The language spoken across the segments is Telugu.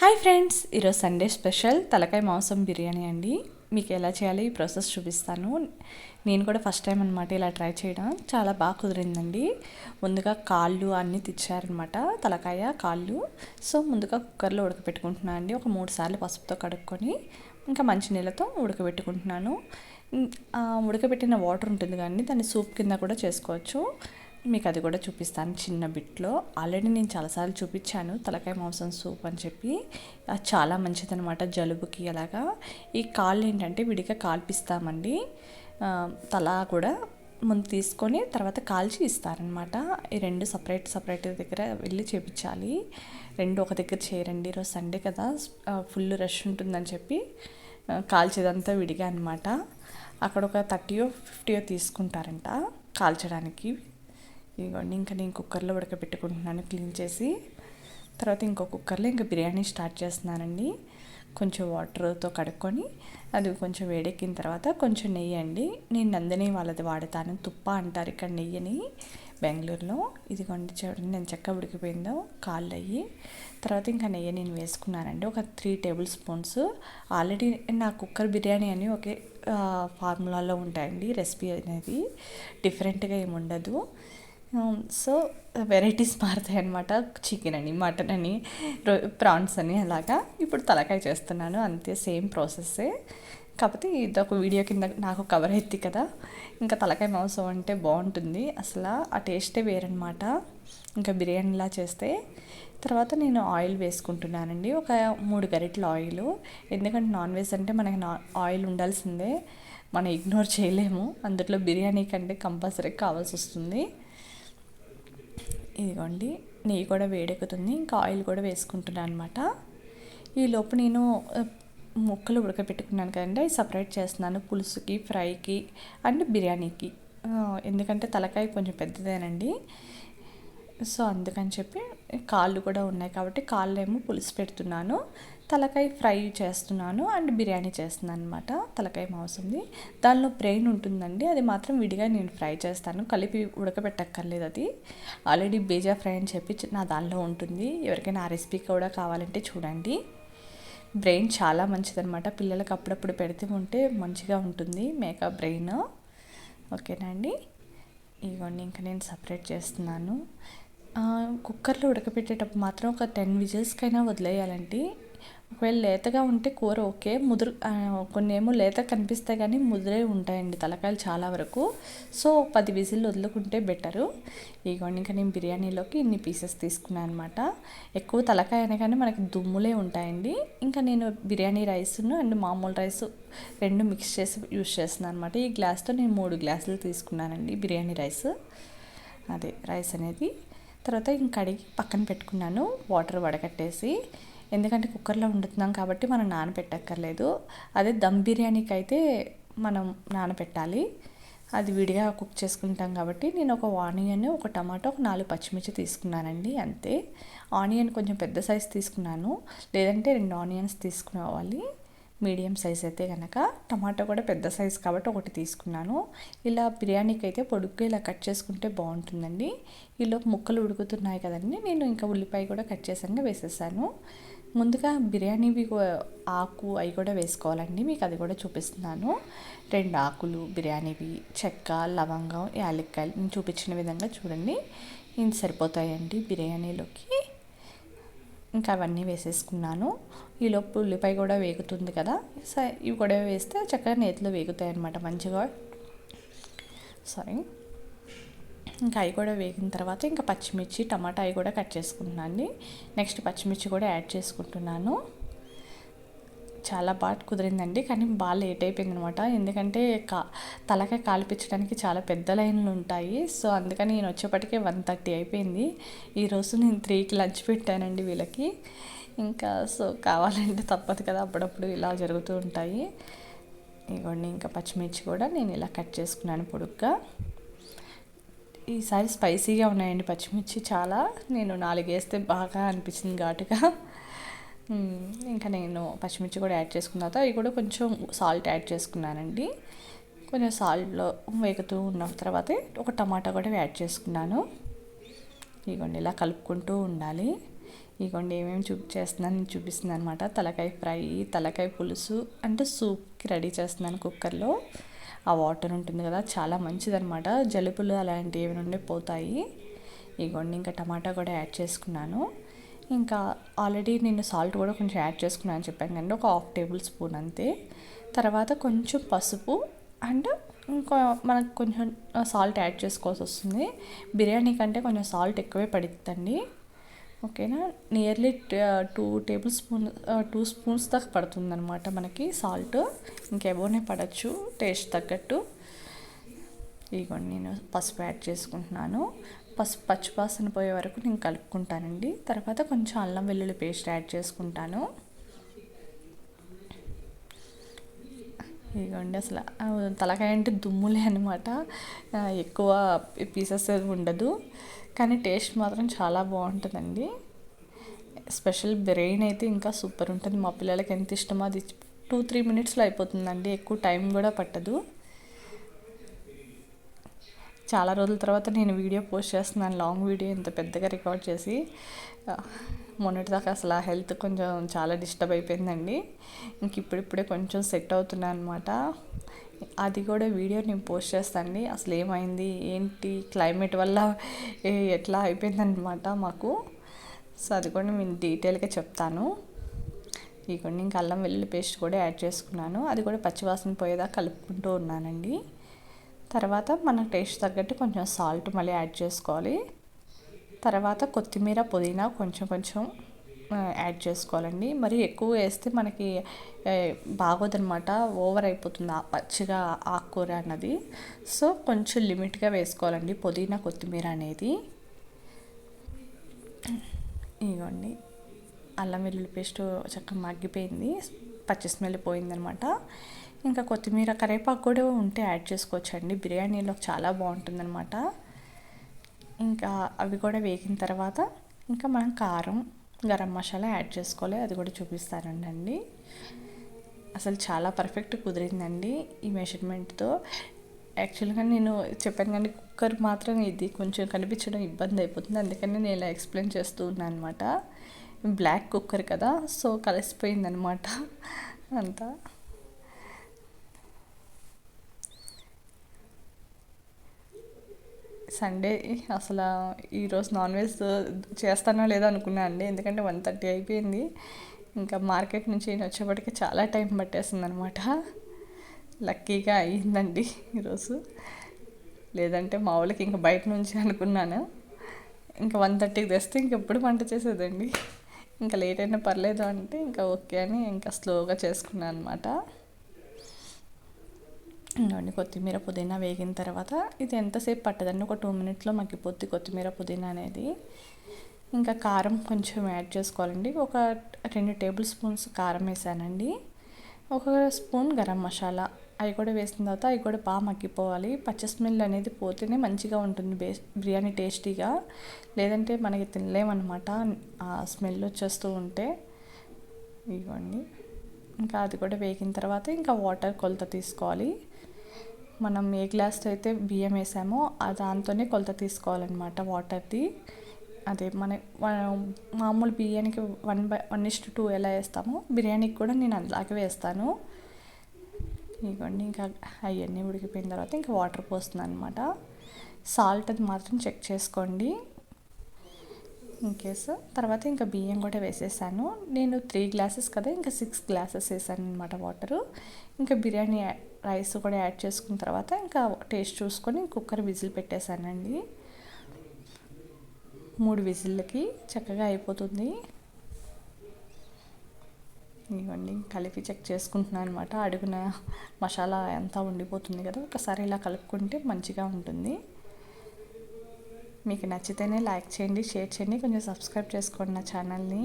హాయ్ ఫ్రెండ్స్ ఈరోజు సండే స్పెషల్ తలకాయ మాంసం బిర్యానీ అండి. మీకు ఎలా చేయాలి ఈ ప్రాసెస్ చూపిస్తాను. నేను కూడా ఫస్ట్ టైం అనమాట ఇలా ట్రై చేయడం. చాలా బాగా కుదిరిందండి. ముందుగా కాళ్ళు అన్నీ తెచ్చారనమాట తలకాయ కాళ్ళు. సో ముందుగా కుక్కర్లో ఉడకపెట్టుకుంటున్నాను అండి. ఒక మూడు సార్లు పసుపుతో కడుక్కొని ఇంకా మంచినీళ్ళతో ఉడకబెట్టుకుంటున్నాను. ఉడకబెట్టిన వాటర్ ఉంటుంది కానీ దాన్ని సూప్ కింద కూడా చేసుకోవచ్చు. మీకు అది కూడా చూపిస్తాను చిన్న బిట్లో. ఆల్రెడీ నేను చాలాసార్లు చూపించాను. తలకాయ మాంసం సూప్ అని చెప్పి. అది చాలా మంచిదనమాట జలుబుకి అలాగా. ఈ కాళ్ళు ఏంటంటే విడిగా కాల్పిస్తామండి. తల కూడా ముందు తీసుకొని తర్వాత కాల్చి ఇస్తారనమాట ఈ రెండు సపరేట్ సపరేట్ దగ్గర వెళ్ళి చేపించాలి. రెండు ఒక దగ్గర చేయరండి. ఈరోజు సండే కదా. ఫుల్ రష్ ఉంటుందని చెప్పి కాల్చేదంతా విడిగా అనమాట అక్కడ ఒక థర్టీయో ఫిఫ్టీయో తీసుకుంటారంట కాల్చడానికి. ఇదిగోండి ఇంకా నేను కుక్కర్లో ఉడకబెట్టుకుంటున్నాను క్లీన్ చేసి. తర్వాత ఇంకో కుక్కర్లో ఇంకా బిర్యానీ స్టార్ట్ చేస్తున్నానండి. కొంచెం వాటర్తో కడుక్కొని అది కొంచెం వేడెక్కిన తర్వాత కొంచెం నెయ్యి అండి. నేను నందిని వాళ్ళది వాడతాను తుప్ప అంటారు ఇక్కడ నెయ్యిని బెంగళూరులో. ఇదిగోండి చూడండి నేను చెక్క ఉడికిపోయిందో కాళ్ళు అయ్యి తర్వాత ఇంకా నెయ్యి నేను వేసుకున్నానండి ఒక త్రీ టేబుల్ స్పూన్స్. ఆల్రెడీ నా కుక్కర్ బిర్యానీ అని ఒకే ఫార్ములాలో ఉంటాయండి రెసిపీ అనేది. డిఫరెంట్గా ఏమి ఉండదు Um, సో వెరైటీస్ uh, మారుతాయి అనమాట చికెన్ అని మటన్ అని ప్రాన్స్ అని అలాగా. ఇప్పుడు తలకాయ చేస్తున్నాను అంతే సేమ్ ప్రాసెస్సే కాకపోతే ఇదొక వీడియో కింద నాకు కవర్ అయింది కదా. ఇంకా తలకాయ మాంసం అంటే బాగుంటుంది. అసలు ఆ టేస్టే వేరనమాట ఇంకా బిర్యానీలా చేస్తే. తర్వాత నేను ఆయిల్ వేసుకుంటున్నానండి. ఒక మూడు గరిటల ఆయిల్. ఎందుకంటే నాన్ వెజ్ అంటే మనకి నా ఆయిల్ ఉండాల్సిందే. మనం ఇగ్నోర్ చేయలేము. అందులో బిర్యానీ కంటే కంపల్సరీ కావాల్సి వస్తుంది. ఇదిగోండి నెయ్యి కూడా వేడెక్కుతుంది. ఇంకా ఆయిల్ కూడా వేసుకుంటున్నాను అనమాట ఈ లోపు నేను ముక్కలు ఉడకబెట్టుకున్నాను కదండి. అవి సపరేట్ చేస్తున్నాను. పులుసుకి ఫ్రైకి అండ్ బిర్యానీకి. ఎందుకంటే తలకాయ కొంచెం పెద్దదేనండి. సో అందుకని చెప్పి కాళ్ళు కూడా ఉన్నాయి కాబట్టి కాళ్ళు ఏమో పులుసు పెడుతున్నాను. తలకాయ ఫ్రై చేస్తున్నాను అండ్ బిర్యానీ చేస్తున్నాను అనమాట తలకాయ మాంసంది. దానిలో బ్రెయిన్ ఉంటుందండి అది మాత్రం విడిగా నేను ఫ్రై చేస్తాను. కలిపి ఉడకబెట్టక్కర్లేదు అది. ఆల్రెడీ బేజా ఫ్రై అని చెప్పి నా దానిలో ఉంటుంది. ఎవరికైనా ఆ రెసిపీ కూడా కావాలంటే చూడండి. బ్రెయిన్ చాలా మంచిదనమాట పిల్లలకు అప్పుడప్పుడు పెడితే ఉంటే మంచిగా ఉంటుంది మేక బ్రెయిన్. ఓకేనా అండి? ఇదిగోండి ఇంకా నేను సపరేట్ చేస్తున్నాను. కుక్కర్లో ఉడకబెట్టేటప్పుడు మాత్రం ఒక టెన్ విజిల్స్కైనా వదిలేయాలండి. ఒకవేళ లేతగా ఉంటే కూర ఓకే. ముదురు కొన్ని ఏమో లేత కనిపిస్తాయి కానీ ముదిరే ఉంటాయండి తలకాయలు చాలా వరకు. సో పది విజిల్ వదులుకుంటే బెటరు. ఇదిగోండి ఇంకా నేను బిర్యానీలోకి ఇన్ని పీసెస్ తీసుకున్నాను అనమాట ఎక్కువ తలకాయ అనగానే మనకి దుమ్ములే ఉంటాయండి. ఇంకా నేను బిర్యానీ రైస్ను అండ్ మామూలు రైస్ రెండు మిక్స్ చేసి యూస్ చేస్తున్నాను అనమాట ఈ గ్లాస్తో నేను మూడు గ్లాసులు తీసుకున్నానండి బిర్యానీ రైస్. అదే రైస్ అనేది. తర్వాత ఇంక కడిగి పక్కన పెట్టుకున్నాను. వాటర్ వడకట్టేసి ఎందుకంటే కుక్కర్లో వండుతున్నాం కాబట్టి మనం నానబెట్టక్కర్లేదు అదే దమ్ బిర్యానీకి అయితే మనం నానబెట్టాలి అది విడిగా కుక్ చేసుకుంటాం కాబట్టి నేను ఒక ఆనియన్ ఒక టమాటో ఒక నాలుగు పచ్చిమిర్చి తీసుకున్నానండి అంతే. ఆనియన్ కొంచెం పెద్ద సైజ్ తీసుకున్నాను. లేదంటే రెండు ఆనియన్స్ తీసుకోవాలి మీడియం సైజ్ అయితే కనుక టమాటో కూడా పెద్ద సైజ్ కాబట్టి ఒకటి తీసుకున్నాను. ఇలా బిర్యానీకి అయితే పొడుగ్గా ఇలా కట్ చేసుకుంటే బాగుంటుందండి. ఈలోపు ముక్కలు ఉడుకుతున్నాయి కదండి. నేను ఇంకా ఉల్లిపాయ కూడా కట్ చేసాక వేసేసాను. ముందుగా బిర్యానీవి ఆకు అవి కూడా వేసుకోవాలండి. మీకు అది కూడా చూపిస్తున్నాను. రెండు ఆకులు బిర్యానీవి చెక్క లవంగం యాలక్కాయలు. నేను చూపించిన విధంగా చూడండి. ఇంత సరిపోతాయండి బిర్యానీలోకి. ఇంకా అవన్నీ వేసేసుకున్నాను. ఈలోపు ఉల్లిపాయ కూడా వేగుతుంది కదా. ఇవి కూడా వేస్తే చక్కగా నేతిలో వేగుతాయి అన్నమాట మంచిగా. సారీ ఇంకా అవి కూడా వేగిన తర్వాత ఇంకా పచ్చిమిర్చి టమాటా అవి కూడా కట్ చేసుకుంటున్నాను అండి. నెక్స్ట్ పచ్చిమిర్చి కూడా యాడ్ చేసుకుంటున్నాను. చాలా బాగా కుదిరిందండి కానీ బాగా లేట్ అయిపోయింది అనమాట ఎందుకంటే కా తలకాయ కాల్పించడానికి చాలా పెద్ద లైన్లు ఉంటాయి. సో అందుకని నేను వచ్చేప్పటికే వన్ థర్టీ అయిపోయింది. ఈరోజు నేను త్రీకి లంచ్ పెట్టానండి వీళ్ళకి. ఇంకా సో కావాలంటే తప్పదు కదా అప్పుడప్పుడు ఇలా జరుగుతూ ఉంటాయి. ఇదిగోండి ఇంకా పచ్చిమిర్చి కూడా నేను ఇలా కట్ చేసుకున్నాను పొడుగ్గా. ఈసారి స్పైసీగా ఉన్నాయండి. పచ్చిమిర్చి చాలా. నేను నాలుగు వేస్తే బాగా అనిపించింది ఘాటుగా. ఇంకా నేను పచ్చిమిర్చి కూడా యాడ్ చేసుకున్న తర్వాత అవి కూడా కొంచెం సాల్ట్ యాడ్ చేసుకున్నానండి. కొంచెం సాల్ట్లో వేగుతూ ఉన్న తర్వాత ఒక టమాటా కూడా యాడ్ చేసుకున్నాను. ఇదిగోండి ఇలా కలుపుకుంటూ ఉండాలి. ఇగోండి ఏమేమి చూపి చేస్తున్నాను చూపిస్తుంది అనమాట తలకాయ ఫ్రై తలకాయ పులుసు అంటే సూప్కి రెడీ చేస్తున్నాను కుక్కర్లో. ఆ వాటర్ ఉంటుంది కదా చాలా మంచిదనమాట జలుబులు అలాంటివి ఏమి ఉండే పోతాయి. ఇగోండి ఇంకా టమాటా కూడా యాడ్ చేసుకున్నాను. ఇంకా ఆల్రెడీ నేను సాల్ట్ కూడా కొంచెం యాడ్ చేసుకున్నాను చెప్పాను కండి ఒక హాఫ్ టేబుల్ స్పూన్ అంతే. తర్వాత కొంచెం పసుపు అండ్ ఇంకా మనకు కొంచెం సాల్ట్ యాడ్ చేసుకోవాల్సి వస్తుంది. బిర్యానీ కంటే కొంచెం సాల్ట్ ఎక్కువే పడుతుందండి. ఓకేనా? Nearly two tablespoon two spoons దాకా పడుతుంది అనమాట మనకి. సాల్ట్ ఇంకెవోనే పడచ్చు టేస్ట్ తగ్గట్టు. ఇదిగోండి నేను పసుపు యాడ్ చేసుకుంటున్నాను. పసుపు పచ్చిపాసన పోయే వరకు నేను కలుపుకుంటానండి. తర్వాత కొంచెం అల్లం వెల్లుల్లి పేస్ట్ యాడ్ చేసుకుంటాను. ఇదిగోండి అసలు తలకాయ అంటే దుమ్ములే అనమాట ఎక్కువ పీసెస్ ఉండదు. కానీ టేస్ట్ మాత్రం చాలా బాగుంటుందండి. స్పెషల్ బ్రెయిన్ అయితే ఇంకా సూపర్ ఉంటుంది. మా పిల్లలకి ఎంత ఇష్టమో అది టూ త్రీ మినిట్స్లో అయిపోతుందండి. ఎక్కువ టైం కూడా పట్టదు. చాలా రోజుల తర్వాత నేను వీడియో పోస్ట్ చేస్తున్నాను లాంగ్ వీడియో ఇంత పెద్దగా రికార్డ్ చేసి. మొన్నటిదాకా అసలు ఆ హెల్త్ కొంచెం చాలా డిస్టర్బ్ అయిపోయిందండి. ఇంక ఇప్పుడిప్పుడే కొంచెం సెట్ అవుతున్నాను అనమాట అది కూడా వీడియో నేను పోస్ట్ చేస్తానండి. అసలు ఏమైంది ఏంటి క్లైమేట్ వల్ల ఎట్లా అయిపోయిందనమాట మాకు. సో అది కూడా నేను డీటెయిల్గా చెప్తాను. ఇక ఇంకా అల్లం వెల్లుల్లి పేస్ట్ కూడా యాడ్ చేసుకున్నాను. అది కూడా పచ్చివాసన పోయేదాకా కలుపుకుంటూ ఉన్నానండి. తర్వాత మన టేస్ట్ తగ్గట్టు కొంచెం సాల్ట్ మళ్ళీ యాడ్ చేసుకోవాలి. తర్వాత కొత్తిమీర పుదీనా కొంచెం కొంచెం యాడ్ చేసుకోవాలండి. మరి ఎక్కువ వేస్తే మనకి బాగోదనమాట ఓవర్ అయిపోతుంది పచ్చిగా ఆకుకూర అన్నది. సో కొంచెం లిమిట్గా వేసుకోవాలండి పుదీనా కొత్తిమీర అనేది. ఇదిగోండి అల్లం వెల్లుల్లి పేస్ట్ చక్కగా మగ్గిపోయింది. పచ్చి స్మెల్ పోయిందనమాట ఇంకా కొత్తిమీర కరివేపాకు కూడా ఉంటే యాడ్ చేసుకోవచ్చండి. బిర్యానీలో చాలా బాగుంటుందన్నమాట. ఇంకా అవి కూడా వేగిన తర్వాత ఇంకా మనం కారం గరం మసాలా యాడ్ చేసుకోవాలి. అది కూడా చూపిస్తానండి. అసలు చాలా పర్ఫెక్ట్ కుదిరిందండి ఈ మెషర్మెంట్తో. యాక్చువల్గా నేను చెప్పాను కానీ కుక్కర్ మాత్రం ఇది కొంచెం కనిపించడం ఇబ్బంది అయిపోతుంది. అందుకని నేను ఇలా ఎక్స్ప్లెయిన్ చేస్తూ ఉన్నాను అనమాట బ్లాక్ కుక్కర్ కదా సో కలిసిపోయిందనమాట అంతా. సండే అసలు ఈరోజు నాన్ వెజ్ చేస్తానో లేదో అనుకున్నా అండి. ఎందుకంటే వన్ థర్టీ అయిపోయింది. ఇంకా మార్కెట్ నుంచి నేను వచ్చేప్పటికి చాలా టైం పట్టేస్తుంది అనమాట లక్కీగా అయ్యిందండి ఈరోజు. లేదంటే మా వాళ్ళకి ఇంకా బయట నుంచి అనుకున్నాను. ఇంకా వన్ థర్టీకి తెస్తే ఇంకెప్పుడు వంట చేసేదండి. ఇంకా లేట్ అయినా పర్లేదు అంటే ఇంకా ఓకే అని ఇంకా స్లోగా చేసుకున్నాను అనమాట ఇంకోండి కొత్తిమీర పుదీనా వేగిన తర్వాత ఇది ఎంతసేపు పట్టదండి? ఒక టూ మినిట్స్లో మగ్గిపోద్ది కొత్తిమీర పుదీనా అనేది. ఇంకా కారం కొంచెం యాడ్ చేసుకోవాలండి. ఒక రెండు టేబుల్ స్పూన్స్ కారం వేసానండి. ఒక స్పూన్ గరం మసాలా. అవి కూడా వేసిన తర్వాత అవి కూడా బాగా మగ్గిపోవాలి. పచ్చ స్మెల్ అనేది పోతేనే మంచిగా ఉంటుంది బే బిర్యానీ టేస్టీగా. లేదంటే మనకి తినలేమన్నమాట. ఆ స్మెల్ వచ్చేస్తూ ఉంటే. ఇవ్వండి ఇంకా అది కూడా వేగిన తర్వాత ఇంకా వాటర్ కొలత తీసుకోవాలి. మనం ఏ గ్లాస్తో అయితే బియ్యం వేసామో దాంతోనే కొలత తీసుకోవాలన్నమాట వాటర్ది. అదే మన మామూలు బియ్యానికి one by one is two ఎలా వేస్తామో బిర్యానీకి కూడా నేను అలాగే వేస్తాను. ఇవ్వండి ఇంకా అవన్నీ ఉడికిపోయిన తర్వాత ఇంకా వాటర్ పోస్తున్నాను అనమాట సాల్ట్ అది మాత్రం చెక్ చేసుకోండి. ఇన్ కేసు తర్వాత ఇంకా బియ్యం కూడా వేసేసాను. నేను త్రీ గ్లాసెస్ కదా ఇంకా సిక్స్ గ్లాసెస్ వేసాను అనమాట వాటరు. ఇంకా బిర్యానీ రైస్ కూడా యాడ్ చేసుకున్న తర్వాత ఇంకా టేస్ట్ చూసుకొని కుక్కర్ విజిల్ పెట్టేశానండి. మూడు విజిల్లకి చక్కగా అయిపోతుంది. ఇవ్వండి కలిపి చెక్ చేసుకుంటున్నాను అనమాట అడుగున మసాలా అంతా ఉండిపోతుంది కదా ఒకసారి ఇలా కలుపుకుంటే మంచిగా ఉంటుంది. మీకు నచ్చితేనే లైక్ చేయండి షేర్ చేయండి. కొంచెం సబ్స్క్రైబ్ చేసుకోండి నా ఛానల్ని.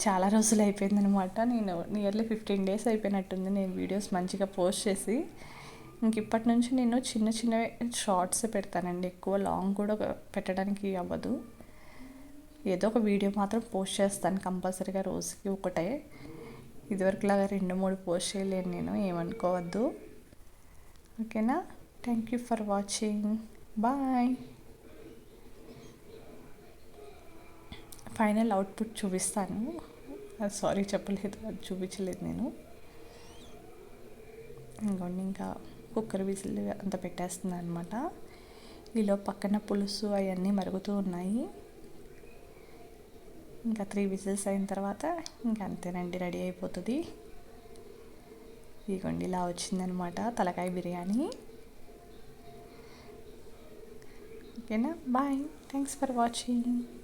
చాలా రోజులు అయిపోయిందనమాట నేను నియర్లీ ఫిఫ్టీన్ డేస్ అయిపోయినట్టుంది నేను వీడియోస్ మంచిగా పోస్ట్ చేసి. ఇంక ఇప్పటి నుంచి నేను చిన్న చిన్న షార్ట్స్ పెడతానండి. ఎక్కువ లాంగ్ కూడా పెట్టడానికి అవ్వదు. ఏదో ఒక వీడియో మాత్రం పోస్ట్ చేస్తాను కంపల్సరీగా రోజుకి ఒకటే. ఇదివరకులాగా రెండు మూడు పోస్ట్ చేయలేను నేను ఏమనుకోవద్దు. ఓకేనా thank you for watching bye final output చూపిస్తాను. సారీ చెప్పలేదు అది చూపించలేదు నేను. ఇంకోండి ఇంకా కుక్కర్ విజిల్ అంత పెట్టేస్తుంది అనమాట ఈలో పక్కన పులుసు అవన్నీ మరుగుతూ ఉన్నాయి. ఇంకా త్రీ విజిల్స్ అయిన తర్వాత ఇంకా అంతేనండి రెడీ అయిపోతుంది. ఇదిగోండి ఇలా వచ్చిందనమాట తలకాయ బిర్యానీ. ఓకేనా? బాయ్. Thanks for watching.